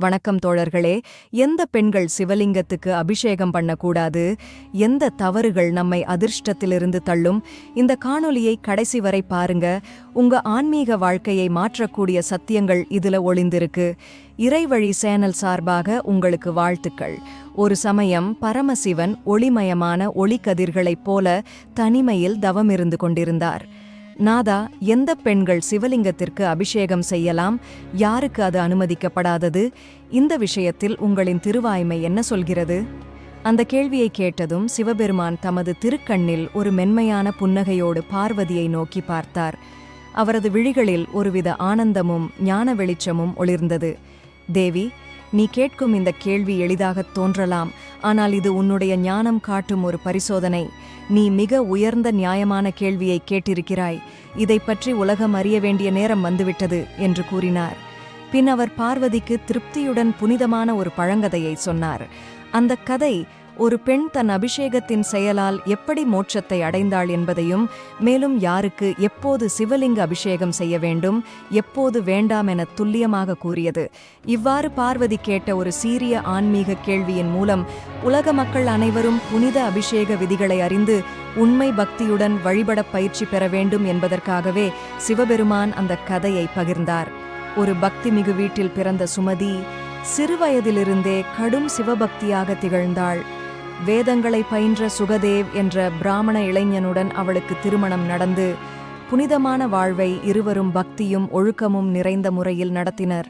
வணக்கம் தோழர்களே. எந்த பெண்கள் சிவலிங்கத்துக்கு அபிஷேகம் பண்ணக்கூடாது? எந்த தவறுகள் நம்மை அதிர்ஷ்டத்திலிருந்து தள்ளும்? இந்த காணொலியை கடைசி வரை பாருங்க. உங்க ஆன்மீக வாழ்க்கையை மாற்றக்கூடிய சத்தியங்கள் இதுல ஒளிந்திருக்கு. இறைவழி சேனல் சார்பாக உங்களுக்கு வாழ்த்துக்கள். ஒரு சமயம் பரமசிவன் ஒளிமயமான ஒளிக்கதிர்களைப் போல தனிமையில் தவமிருந்து கொண்டிருந்தார். நாதா எந்த பெண்கள் சிவலிங்கத்திற்கு அபிஷேகம் செய்யலாம்? யாருக்கு அது அனுமதிக்கப்படாதது? இந்த விஷயத்தில் உங்களின் திருவாய்மை என்ன சொல்கிறது? அந்த கேள்வியை கேட்டதும் சிவபெருமான் தமது திருக்கண்ணில் ஒரு மென்மையான புன்னகையோடு பார்வதியை நோக்கி பார்த்தார். அவரது விழிகளில் ஒருவித ஆனந்தமும் ஞான வெளிச்சமும் ஒளிர்ந்தது. தேவி நீ கேட்கும் இந்த கேள்வி எளிதாகத் தோன்றலாம். ஆனால் இது உன்னுடைய ஞானம் காட்டும் ஒரு பரிசோதனை. நீ மிக உயர்ந்த நியாயமான கேள்வியை கேட்டிருக்கிறாய். இதை பற்றி உலகம் அறிய வேண்டிய நேரம் வந்துவிட்டது என்று கூறினார். பின் அவர் பார்வதிக்கு திருப்தியுடன் புனிதமான ஒரு பழங்கதையை சொன்னார். அந்த கதை ஒரு பெண் தன் அபிஷேகத்தின் செயலால் எப்படி மோட்சத்தை அடைந்தாள் என்பதையும் மேலும் யாருக்கு எப்போது சிவலிங்க அபிஷேகம் செய்ய வேண்டும் எப்போது வேண்டாம் என துல்லியமாக கூறியது. இவ்வாறு பார்வதி கேட்ட ஒரு சீரிய ஆன்மீக கேள்வியின் மூலம் உலக மக்கள் அனைவரும் புனித அபிஷேக விதிகளை அறிந்து உண்மை பக்தியுடன் வழிபட பயிற்சி பெற வேண்டும் என்பதற்காகவே சிவபெருமான் அந்த கதையை பகிர்ந்தார். ஒரு பக்திமிகு வீட்டில் பிறந்த சுமதி சிறுவயதிலிருந்தே கடும் சிவபக்தியாக திகழ்ந்தாள். வேதங்களை பயின்ற சுகதேவ் என்ற பிராமண இளைஞனுடன் அவளுக்கு திருமணம் நடந்து புனிதமான வாழ்வை இருவரும் பக்தியும் ஒழுக்கமும் நிறைந்த முறையில் நடத்தினர்.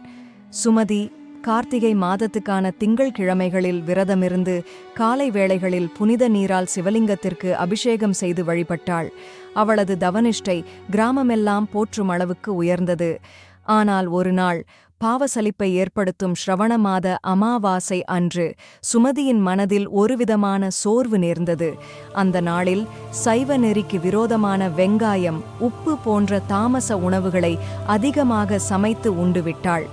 சுமதி கார்த்திகை மாதத்துக்கான திங்கள் கிழமைகளில் விரதமிருந்து காலை வேளைகளில் புனித நீரால் சிவலிங்கத்திற்கு அபிஷேகம் செய்து வழிபட்டாள். அவளது தவனிஷ்டை கிராமமெல்லாம் போற்றும் அளவுக்கு உயர்ந்தது. ஆனால் ஒரு நாள் பாவசலிப்பை ஏற்படுத்தும் ஸ்ரவணமாத அமாவாசை அன்று சுமதியின் மனதில் ஒருவிதமான சோர்வு நேர்ந்தது. அந்த நாளில் சைவ நெறிக்கு விரோதமான வெங்காயம் உப்பு போன்ற தாமச உணவுகளை அதிகமாக சமைத்து உண்டுவிட்டாள்.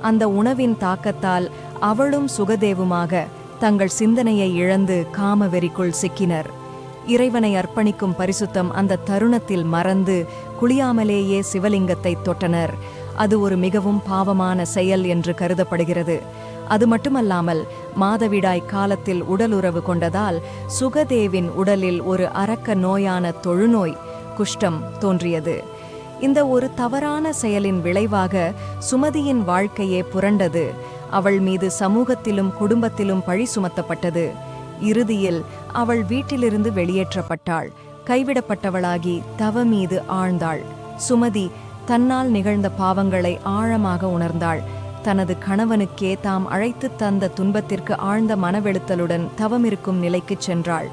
அந்த உணவின் தாக்கத்தால் அவளும் சுகதேவுமாக தங்கள் சிந்தனையை இழந்து காமவெறிக்குள் சிக்கினர். இறைவனை அர்ப்பணிக்கும் பரிசுத்தம் அந்த தருணத்தில் மறந்து குளியாமலேயே சிவலிங்கத்தை தொட்டனர். அது ஒரு மிகவும் பாவமான செயல் என்று கருதப்படுகிறது. அது மட்டுமல்லாமல் மாதவிடாய் காலத்தில் உடலுறவு கொண்டதால் சுகதேவின் உடலில் ஒரு அரக்க நோயான தொழுநோய் குஷ்டம் தோன்றியது. இந்த ஒரு தவறான செயலின் விளைவாக சுமதியின் வாழ்க்கையே புரண்டது. அவள் மீது சமூகத்திலும் குடும்பத்திலும் பழி சுமத்தப்பட்டது. இறுதியில் அவள் வீட்டிலிருந்து வெளியேற்றப்பட்டாள். கைவிடப்பட்டவளாகி தவ மீது ஆழ்ந்தாள். சுமதி தன்னால் நிகழ்ந்த பாவங்களை ஆழமாக உணர்ந்தாள். தனது கணவனுக்கே தாம் அழைத்து தந்த துன்பத்திற்கு ஆழ்ந்த மனவெழுத்தலுடன் தவமிருக்கும் நிலைக்குச் சென்றாள்.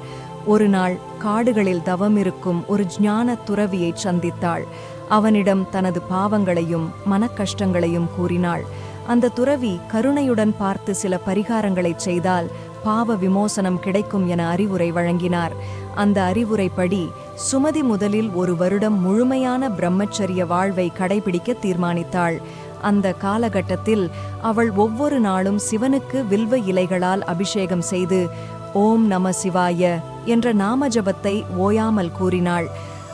ஒரு நாள் காடுகளில் தவமிருக்கும் ஒரு ஞான துறவியைச் சந்தித்தாள். அவனிடம் தனது பாவங்களையும் மனக்கஷ்டங்களையும் கூறினாள். அந்த துறவி கருணையுடன் பார்த்து சில பரிகாரங்களைச் செய்தால் பாவ விமோசனம் கிடைக்கும் என அறிவுரை வழங்கினார். அந்த அறிவுரைப்படி சுமதி முதலில் ஒரு வருடம் முழுமையான பிரம்மச்சரிய வாழ்வை கடைபிடிக்க தீர்மானித்தாள். அந்த காலகட்டத்தில் அவள் ஒவ்வொரு நாளும் சிவனுக்கு வில்வ இலைகளால் அபிஷேகம் செய்து ஓம் நம சிவாய என்ற நாமஜபத்தை ஓயாமல் கூறினாள்.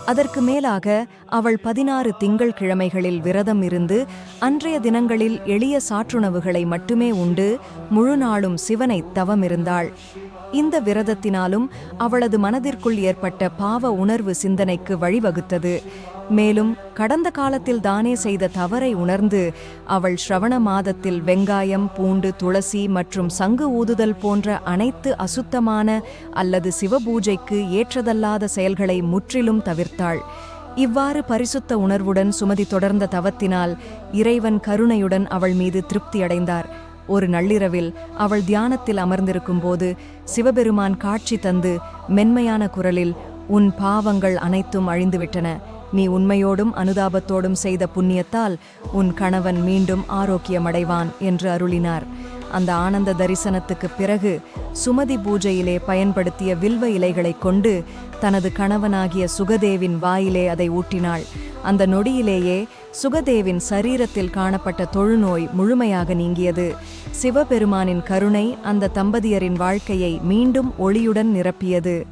அதற்கு மேலாக அவள் பதினாறு திங்கள் கிழமைகளில் விரதம் இருந்து அன்றைய தினங்களில் எளிய சாற்றுணவுகளை மட்டுமே உண்டு முழு நாளும் சிவனை தவமிருந்தாள். இந்த விரதத்தினாலும் அவளது மனதிற்குள் ஏற்பட்ட பாவ உணர்வு சிந்தனைக்கு வழிவகுத்தது. மேலும் கடந்த காலத்தில் தானே செய்த தவறை உணர்ந்து அவள் ஸ்ரவண மாதத்தில் வெங்காயம் பூண்டு துளசி மற்றும் சங்கு ஊதுதல் போன்ற அனைத்து அசுத்தமான அல்லது சிவபூஜைக்கு ஏற்றதல்லாத செயல்களை முற்றிலும் தவிர்த்தாள். இவ்வாறு பரிசுத்த உணர்வுடன் சுமதி தொடர்ந்த தவத்தினால் இறைவன் கருணையுடன் அவள் மீது திருப்தியடைந்தார் ஒரு நள்ளிரவில் அவள் தியானத்தில் அமர்ந்திருக்கும் போது சிவபெருமான் காட்சி தந்து மென்மையான குரலில் உன் பாவங்கள் அனைத்தும் அழிந்துவிட்டன. நீ உண்மையோடும் அனுதாபத்தோடும் செய்த புண்ணியத்தால் உன் கணவன் மீண்டும் ஆரோக்கியமடைவான் என்று அருளினார். அந்த ஆனந்த தரிசனத்துக்கு பிறகு சுமதி பூஜையிலே பயன்படுத்திய வில்வ இலைகளைக் கொண்டு தனது கணவனாகிய சுகதேவின் வாயிலே அதை ஊட்டினாள். அந்த நொடியிலேயே சுகதேவின் சரீரத்தில் காணப்பட்ட தொழுநோய் முழுமையாக நீங்கியது. சிவபெருமானின் கருணை அந்த தம்பதியரின் வாழ்க்கையை மீண்டும் ஒளியுடன் நிரப்பியது.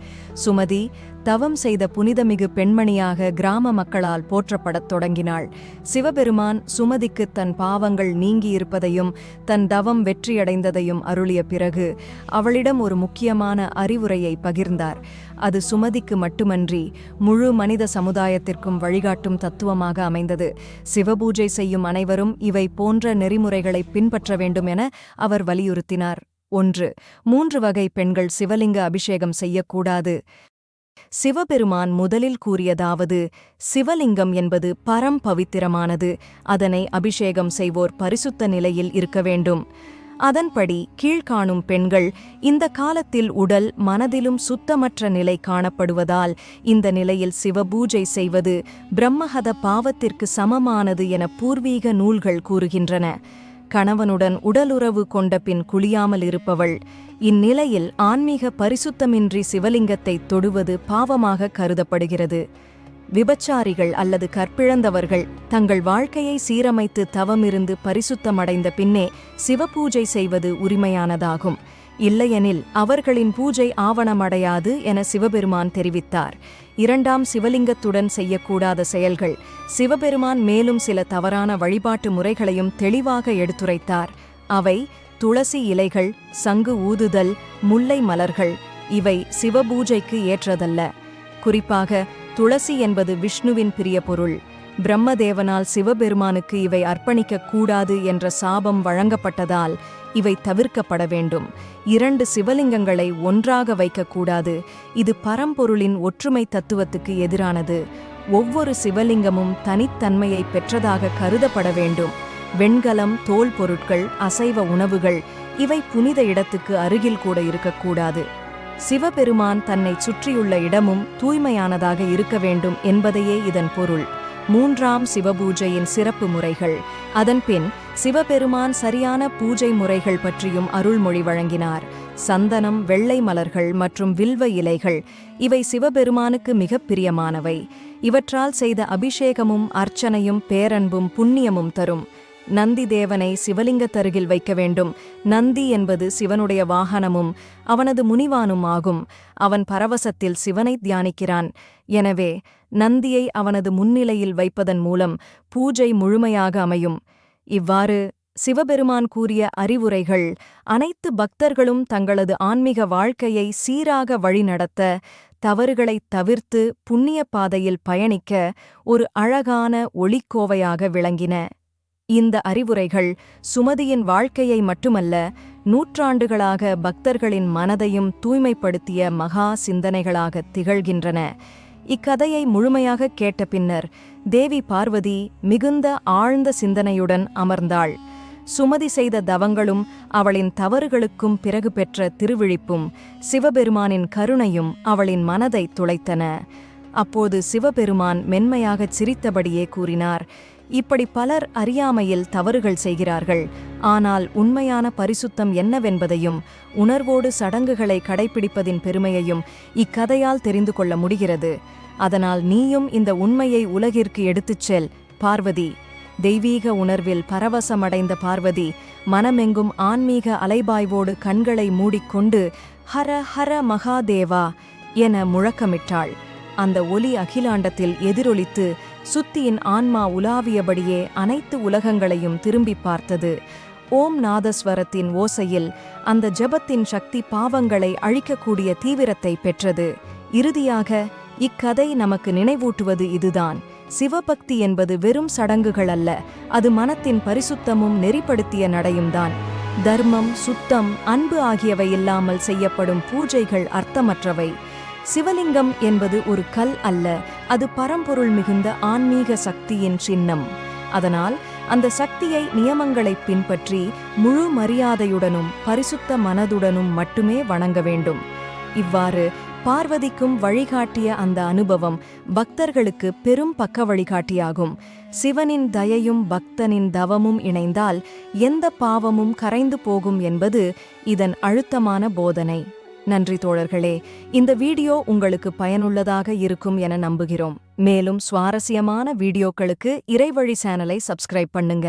சுமதி தவம் செய்த புனிதமிகு பெண்மணியாக கிராம மக்களால் போற்றப்படத் தொடங்கினாள். சிவபெருமான் சுமதிக்கு தன் பாவங்கள் நீங்கியிருப்பதையும் தன் தவம் வெற்றியடைந்ததையும் அருளிய பிறகு அவளிடம் ஒரு முக்கியமான அறிவுரையை பகிர்ந்தார். அது சுமதிக்கு மட்டுமன்றி முழு மனித சமுதாயத்திற்கும் வழிகாட்டும் தத்துவமாக அமைந்தது. சிவபூஜை செய்யும் அனைவரும் இவை போன்ற நெறிமுறைகளை பின்பற்ற வேண்டும் என அவர் வலியுறுத்தினார். ஒன்று மூன்று வகை பெண்கள் சிவலிங்க அபிஷேகம் செய்யக்கூடாது. சிவபெருமான் முதலில் கூறியதாவது சிவலிங்கம் என்பது பரம் பவித்திரமானது அதனை அபிஷேகம் செய்வோர் பரிசுத்த நிலையில் இருக்க வேண்டும். அதன்படி கீழ்காணும் பெண்கள் இந்த காலத்தில் உடல் மனதிலும் சுத்தமற்ற நிலை காணப்படுவதால் இந்த நிலையில் சிவபூஜை செய்வது பிரம்மஹத பாவத்திற்கு சமமானது என பூர்வீக நூல்கள் கூறுகின்றன. கணவனுடன் உடலுறவு கொண்ட பின் குளியாமல் இருப்பவள் இந்நிலையில் ஆன்மீக பரிசுத்தமின்றி சிவலிங்கத்தை தொடுவது பாவமாக கருதப்படுகிறது. விபச்சாரிகள் அல்லது கற்பிழந்தவர்கள் தங்கள் வாழ்க்கையை சீரமைத்து தவமிருந்து பரிசுத்தமடைந்த பின்னே சிவபூஜை செய்வது உரிமையானதாகும். இல்லையெனில் அவர்களின் பூஜை ஆவணமடையாது என சிவபெருமான் தெரிவித்தார். இரண்டாம் சிவலிங்கத்துடன் செய்யக்கூடாத செயல்கள் சிவபெருமான் மேலும் சில தவறான வழிபாட்டு முறைகளையும் தெளிவாக எடுத்துரைத்தார். அவை துளசி இலைகள் சங்கு ஊதுதல் முல்லை மலர்கள் இவை சிவபூஜைக்கு ஏற்றதல்ல. குறிப்பாக துளசி என்பது விஷ்ணுவின் பிரிய பொருள். பிரம்மதேவனால் சிவபெருமானுக்கு இவை அர்ப்பணிக்கக் கூடாது என்ற சாபம் வழங்கப்பட்டதால் இவை தவிர்க்கப்பட வேண்டும். இரண்டு சிவலிங்கங்களை ஒன்றாக வைக்கக்கூடாது இது பரம்பொருளின் ஒற்றுமை தத்துவத்துக்கு எதிரானது. ஒவ்வொரு சிவலிங்கமும் தனித்தன்மையை பெற்றதாக கருதப்பட வேண்டும். வெண்கலம் தோல் பொருட்கள் அசைவ உணவுகள் இவை புனித இடத்துக்கு அருகில் கூட இருக்கக்கூடாது சிவபெருமான் தன்னை சுற்றியுள்ள இடமும் தூய்மையானதாக இருக்க வேண்டும் என்பதையே இதன் பொருள். மூன்றாம் சிவபூஜையின் சிறப்பு முறைகள். அதன்பின் சிவபெருமான் சரியான பூஜை முறைகள் பற்றியும் அருள்மொழி வழங்கினார். சந்தனம் வெள்ளை மலர்கள் மற்றும் வில்வ இலைகள் இவை சிவபெருமானுக்கு மிக பிரியமானவை. இவற்றால் செய்த அபிஷேகமும் அர்ச்சனையும் பேரன்பும் புண்ணியமும் தரும். நந்தி தேவனை சிவலிங்கத்தருகில் வைக்க வேண்டும். நந்தி என்பது சிவனுடைய வாகனமும் அவனது முனிவானும் ஆகும். அவன் பரவசத்தில் சிவனை தியானிக்கிறான். எனவே நந்தியை அவனது முன்னிலையில் வைப்பதன் மூலம் பூஜை முழுமையாக அமையும். இவ்வாறு சிவபெருமான் கூறிய அறிவுரைகள் அனைத்து பக்தர்களும் தங்களது ஆன்மீக வாழ்க்கையை சீராக வழிநடத்த தவறுகளைத் தவிர்த்து புண்ணிய பாதையில் பயணிக்க ஒரு அழகான ஒளிக்கோவையாக விளங்கின. இந்த அறிவுரைகள் சுமதியின் வாழ்க்கையை மட்டுமல்ல நூற்றாண்டுகளாக பக்தர்களின் மனதையும் தூய்மைப்படுத்திய மகா சிந்தனைகளாக திகழ்கின்றன. இக்கதையை முழுமையாக கேட்ட பின்னர் தேவி பார்வதி மிகுந்த ஆழ்ந்த சிந்தனையுடன் அமர்ந்தாள். சுமதி செய்த தவங்களும் அவளின் தவறுகளுக்கும் பிறகு பெற்ற திருவிழிப்பும் சிவபெருமானின் கருணையும் அவளின் மனதை துளைத்தன. அப்போது சிவபெருமான் மென்மையாகச் சிரித்தபடியே கூறினார் இப்படி பலர் அறியாமையில் தவறுகள் செய்கிறார்கள். ஆனால் உண்மையான பரிசுத்தம் என்னவென்பதையும் உணர்வோடு சடங்குகளை கடைபிடிப்பதின் பெருமையையும் இக்கதையால் தெரிந்து கொள்ள முடிகிறது. அதனால் நீயும் இந்த உண்மையை உலகிற்கு எடுத்துச் செல் பார்வதி. தெய்வீக உணர்வில் பரவசமடைந்த பார்வதி மனமெங்கும் ஆன்மீக அலைபாய்வோடு கண்களை மூடிக்கொண்டு ஹர ஹர மகாதேவா என முழக்கமிட்டாள். அந்த ஒலி அகிலாண்டத்தில் எதிரொலித்து சுத்தியின் ஆன்மா உலாவியபடியே அனைத்து உலகங்களையும் திரும்பி பார்த்தது. ஓம் நாதஸ்வரத்தின் ஓசையில் அந்த ஜபத்தின் சக்தி பாவங்களை அழிக்கக்கூடிய தீவிரத்தை பெற்றது. இறுதியாக இக்கதை நமக்கு நினைவூட்டுவது இதுதான். சிவபக்தி என்பது வெறும் சடங்குகள் அல்ல அது மனத்தின் பரிசுத்தமும் நெறிப்படுத்திய நடையும்தான். தர்மம் சுத்தம் அன்பு ஆகியவை இல்லாமல் செய்யப்படும் பூஜைகள் அர்த்தமற்றவை. சிவலிங்கம் என்பது ஒரு கல் அல்ல அது பரம்பொருள் மிகுந்த ஆன்மீக சக்தியின் சின்னம். அதனால் அந்த சக்தியை நியமங்களை பின்பற்றி முழு மரியாதையுடனும் பரிசுத்த மனதுடனும் மட்டுமே வணங்க வேண்டும். இவ்வாறு பார்வதிக்கும் வழிகாட்டிய அந்த அனுபவம் பக்தர்களுக்கு பெரும் பக்க வழிகாட்டியாகும் சிவனின் தயையும் பக்தனின் தவமும் இணைந்தால் எந்த பாவமும் கரைந்து போகும் என்பது இதன் அழுத்தமான போதனை. நன்றி தோழர்களே இந்த வீடியோ உங்களுக்கு பயனுள்ளதாக இருக்கும் என நம்புகிறோம். மேலும் சுவாரஸ்யமான வீடியோக்களுக்கு இறைவழி சேனலை சப்ஸ்கிரைப் பண்ணுங்க.